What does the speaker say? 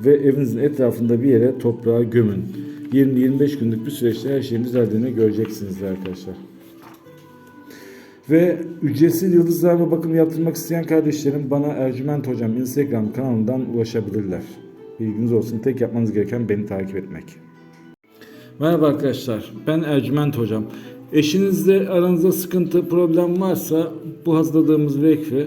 ve evinizin etrafında bir yere toprağa gömün. 20-25 günlük bir süreçte her şeyin düzeldiğini göreceksiniz arkadaşlar. Ve ücretsiz yıldızlarla bakım yaptırmak isteyen kardeşlerim bana Ercüment Hocam Instagram kanalından ulaşabilirler. Bilginiz olsun tek yapmanız gereken beni takip etmek. Merhaba arkadaşlar ben Ercüment Hocam. Eşinizle aranızda sıkıntı problem varsa bu hazırladığımız vekfi